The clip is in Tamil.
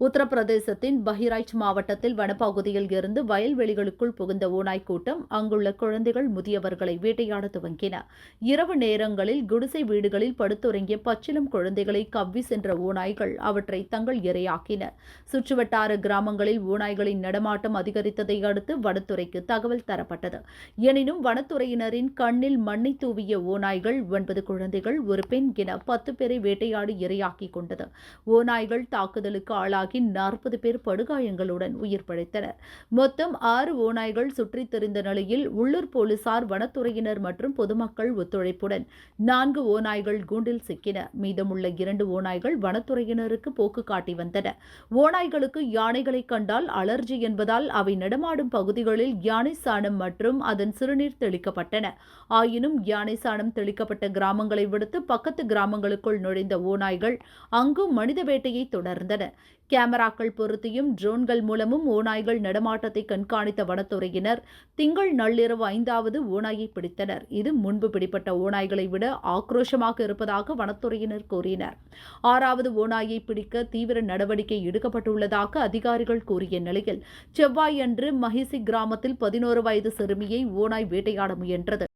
உத்தரப்பிரதேசத்தின் பஹிராய்ச் மாவட்டத்தில் வனப்பகுதியில் இருந்து வயல்வெளிகளுக்குள் புகுந்த ஓநாய் கூட்டம் அங்குள்ள குழந்தைகள் முதியவர்களை வேட்டையாட துவங்கின. இரவு நேரங்களில் குடிசை வீடுகளில் படுத்துறங்கிய பச்சிலம் குழந்தைகளை கவ்வி சென்ற ஓநாய்கள் அவற்றை தங்கள் இரையாக்கின. சுற்றுவட்டார கிராமங்களில் ஓநாய்களின் நடமாட்டம் அதிகரித்ததை அடுத்து வனத்துறைக்கு தகவல் தரப்பட்டது. எனினும் வனத்துறையினரின் கண்ணில் மண்ணை தூவிய ஓநாய்கள் ஒன்பது குழந்தைகள் ஒரு பெண் என பத்து பேரை வேட்டையாடி இரையாக்கிக் கொண்டது. ஓநாய்கள் தாக்குதலுக்கு ஆளாகி நாற்பது பேர் படுகாயங்களுடன் உயிர் பிழைத்தனர். மொத்தம் ஆறு ஓநாய்கள் சுற்றித் திரிந்த நிலையில் உள்ளூர் போலீசார் வனத்துறையினர் மற்றும் பொதுமக்கள் ஒத்துழைப்புடன் நான்கு ஓநாய்கள் கூண்டில் சிக்கின. மீதமுள்ள இரண்டு ஓநாய்கள் வனத்துறையினருக்கு போக்கு காட்டி வந்தன. ஓநாய்களுக்கு யானைகளை கண்டால் அலர்ஜி என்பதால் அவை நடமாடும் பகுதிகளில் யானை சாணம் மற்றும் அதன் சிறுநீர் தெளிக்கப்பட்டன. ஆயினும் யானை சாணம் தெளிக்கப்பட்ட கிராமங்களை விடுத்து பக்கத்து கிராமங்களுக்குள் நுழைந்த ஓநாய்கள் அங்கும் மனித வேட்டையை தொடர்ந்தன. கேமராக்கள் பொருத்தியும் ட்ரோன்கள் மூலமும் ஓநாய்கள் நடமாட்டத்தை கண்காணித்த வனத்துறையினர் திங்கள் நள்ளிரவு ஐந்தாவது ஓநாயை பிடித்தனர். இது முன்பு பிடிப்பட்ட ஓநாய்களை விட ஆக்ரோஷமாக இருப்பதாக வனத்துறையினர் கூறினர். ஆறாவது ஓநாயை பிடிக்க தீவிர நடவடிக்கை எடுக்கப்பட்டுள்ளதாக அதிகாரிகள் கூறிய நிலையில் செவ்வாயன்று மஹிசி கிராமத்தில் பதினோரு வயது சிறுமியை ஓநாய் வேட்டையாட முயன்றது.